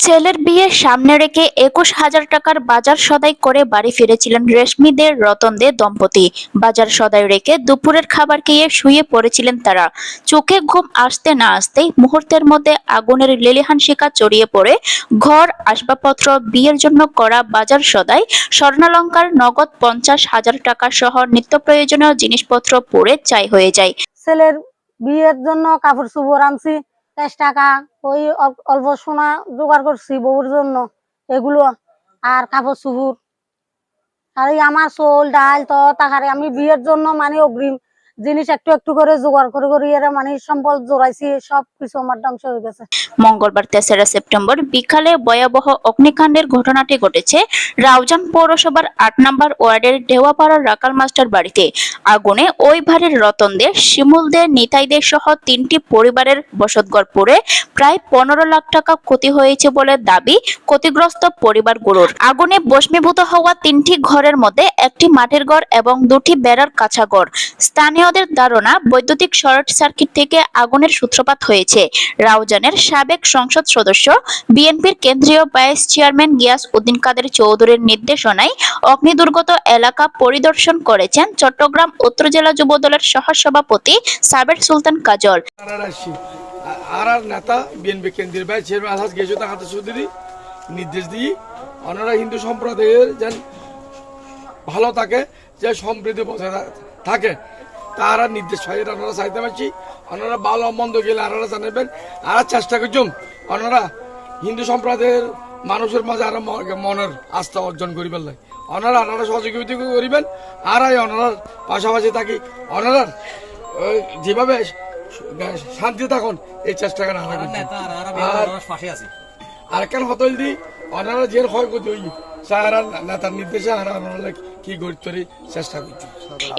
ছেলের বিয়ে সামনে রেখে একুশ হাজার টাকার বাজার সদাই করে বাড়ি ফিরেছিলেন রেশমি দে রতন দে দম্পতি। বাজার সদাই রেখে দুপুরের খাবার খেয়ে শুয়ে পড়েছিলেন তারা। চোখে ঘুম আসতে না আসতেই মুহূর্তের মধ্যে আগুনের লেলিহান শিকা চড়িয়ে পড়ে ঘর, আসবাবপত্র, বিয়ের জন্য করা বাজার সদাই, স্বর্ণালঙ্কার নগদ পঞ্চাশ হাজার টাকা সহ নিত্য প্রয়োজনীয় জিনিসপত্র পড়ে চাই হয়ে যায়। ছেলের বিয়ের জন্য কাপড় চোপড় আনছি ক্যাশ টাকা, ওই অল- অল্প সোনা জোগাড় করছি বউর জন্য, এগুলো আর কাপড় চুপুর আর এই আমার চোল, ডাল তো তাহারে আমি বিয়ের জন্য মানে অগ্রিম জিনিস একটু একটু করে জোগাড় করে করে এরা মানে সম্পদ জোড়াইছি সব কিছু আমার ধ্বংস হয়ে গেছে। মঙ্গলবার তেসরা সেপ্টেম্বর বিকালে ভয়াবহ অগ্নিকাণ্ডের ঘটনাটি ঘটেছে রাউজান পৌরসভার আট নম্বর ওয়ার্ডের ঢেওয়াপাড়ার রাকাল মাস্টার বাড়িতে। আগুনে ওই বাড়ির রতন দে শিমুল দে নিতাই দে সহ তিনটি পরিবারের বসতঘর পড়ে প্রায় পনেরো লাখ টাকা ক্ষতি হয়েছে বলে দাবি ক্ষতিগ্রস্ত পরিবারগুলোর। আগুনে বস্মীভূত হওয়া তিনটি ঘরের মধ্যে একটি মাটির ঘর এবং দুটি বেড়ার কাঁচা ঘর। স্থানীয়দের ধারণা, বৈদ্যুতিক শর্ট সার্কিট থেকে আগুনের সূত্রপাত হয়েছে। রাউজানের সাবেক সংসদ সদস্য, বিএনপির কেন্দ্রীয় ভাইস চেয়ারম্যান গিয়াস উদ্দিন কাদের চৌধুরীর নির্দেশনায় অগ্নিদুর্গত এলাকা পরিদর্শন করেছেন চট্টগ্রাম উত্তর জেলা যুবদলের সহসভাপতি সাবের সুলতান কাজল। আর নেতা, বিএনপি কেন্দ্রীয় চেয়ারম্যান আলহাজ তাহাতে চৌধুরী নির্দেশ ওনারা হিন্দু সম্প্রদায়ের যেন ভালো থাকে, যে সমৃদ্ধি বজায় থাকে। তারা নির্দেশ হয় এটা ওনারা চাইতে পারছি। ওনারা ভালো মন্দ গেলে আনারা জানাবেন। আর চেষ্টা করছুম। ওনারা হিন্দু সম্প্রদায়ের মানুষের মাঝে আরও মনের আস্থা অর্জন করিবার লাগে। ওনারা ওনারা সহযোগিতা করিবেন। আর এই ওনারার পাশাপাশি থাকি। ওনারার ওই যেভাবে শান্তি থাকুন এই চেষ্টা করে আমরা করছি। নেতা আর কেন হতল দি? ওনারা যে ক্ষয় করতে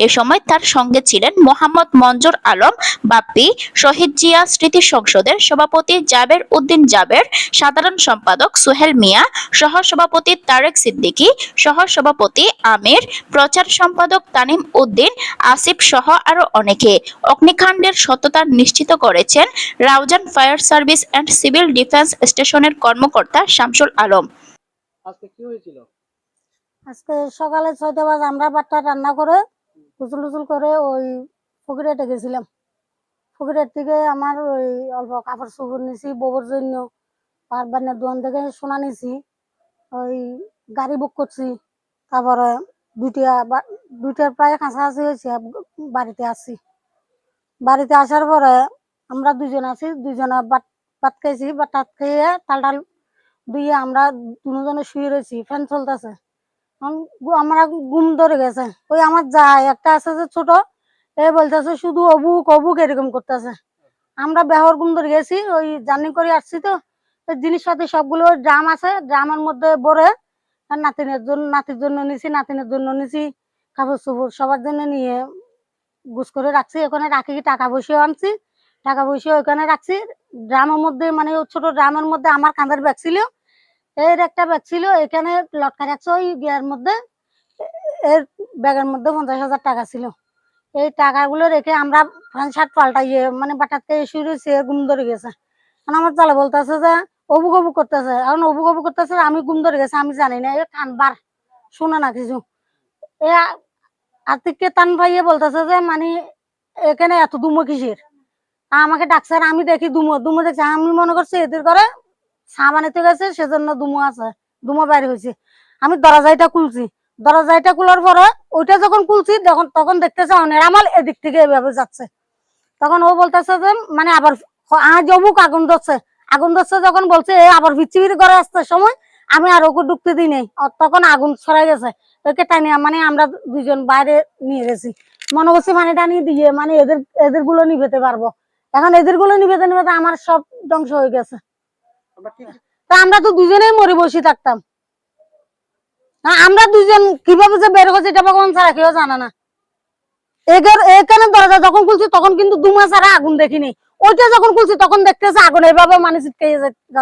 এ সময় তার সঙ্গে ছিলেন মোহাম্মদ মঞ্জুর আলম বাপ্পি, শহীদ জিয়া স্মৃতি সংসদের সভাপতি জাবের উদ্দিন জাবের, সাধারণ সম্পাদক সোহেল মিয়া সহ সভাপতি তারেক সিদ্দিকী সহ সভাপতি আমির, প্রচার সম্পাদক তানিম উদ্দিন, আসিফ সহ আরও অনেকে। অগ্নিকাণ্ডের সততা নিশ্চিত করেছেন Raozan fire service and civil defence স্টেশনের কর্মকর্তা শামসুল আলম। আজকে কি হয়েছিল? আজকে সকালে ছয়টা বাজে, আমরা বাট্টা রান্না করে উচুল উচুল করে ওই ফকিরেটে গেছিলাম। ফকিরের থেকে আমার ওই অল্প কাপড় চোপড় নিছি বউর জন্য আর বান্নের দোকান থেকে সোনা নিছি, ওই গাড়ি বুক করছি, তারপরে দুইটা দুইটার প্রায় কাছাকাছি হয়েছে, বাড়িতে আসছি বাড়িতে আসার পরে আমরা দুজন আছি, দুজনে বাট ভাত খাইছি বা ভাত খেয়ে তাল টাল দিয়ে আমরা দুজনে শুয়ে রয়েছি ফ্যান চলতেছে। আমরা ঘুম ধরে গেছে। ওই আমার যা, একটা আছে যে ছোট, এ বলতেছে শুধু অবুক অবুক এরকম করতেছে। আমরা বেহর গুম ধরে গেছি, ওই জার্নি করে আসছি তো। ওই সাথে সবগুলো ড্রাম আছে, ড্রামের মধ্যে ভরে নাতিনের জন্য, নাতির জন্য নিছি, নাতিনের জন্য নিছি কাপড় চোপড় সবার জন্য নিয়ে গুছ করে রাখছি। ওখানে রাখি টাকা পয়সাও আনছি, টাকা পয়সা ওখানে রাখছি। ড্রামের মধ্যে মানে ছোট ড্রামের মধ্যে আমার কাঁধের ব্যাগ ছিল এর একটা ব্যাগ ছিল, এখানে লটকা রাখছে ওই বিয়ার মধ্যে। এর ব্যাগের মধ্যে পঞ্চাশ হাজার টাকা ছিল। এই টাকাগুলো রেখে আমরা প্যান্ট শার্ট পাল্টাইয়ে মানে বাটাতে শুরু সে গুম ধরে গেছে। এখন আমার চালে বলতেছে যে, অবুক অবুক করতেছে। এখন অবুক অবুক করতেছে, আমি গুম ধরে গেছে, আমি জানি না, এ কানবার শুনে না কিছু। এ আর্থিককে টান ভাইয়ে বলতেছে যে মানে এখানে এত দুমো কিসের? আমাকে ডাকছে আমি দেখি দুমো দুমো দেখছি। আমি মনে করছি এদের করে বানাইতে গেছে, সেজন্য দুমো আছে, দুমো বাইরে হয়েছে। আমি দরজাইটা খুলছি। দরজাইটা খোলার পরে ওইটা যখন খুলছি, তখন তখন দেখতেছে অনেক আমার এদিক থেকে এভাবে যাচ্ছে। তখন ও বলতেছে যে মানে আবার আজ অবুক আগুন ধরছে। আগুন ধরছে যখন বলছে, এ, আবার বিচ্ছি বিড়ি করে আসতে সময়, আমি আর ওকে ঢুকতে দিই নাই। তখন আগুন ছড়াই গেছে। ওকে টানি মানে আমরা দুজন বাইরে নিয়ে গেছি। মনে করছি মানে টানিয়ে দিয়ে মানে এদের এদেরগুলো নিভেতে পারব। এখন এদেরগুলো নিভেতে নিভেতে আমার সব ধ্বংস হয়ে গেছে। আমরা তো দুজনেই মরে বসে থাকতাম। আমরা দুজন কীভাবে যে বের হচ্ছে এটা ভগবান ছাড়া কেউ জানে না। এখানে দরজা যখন খুলছি, তখন কিন্তু দুমা ছাড়া আগুন দেখিনি। ওইটা যখন খুলছি, তখন দেখতেছে আগুন এভাবে মানে চিটকে যাচ্ছে।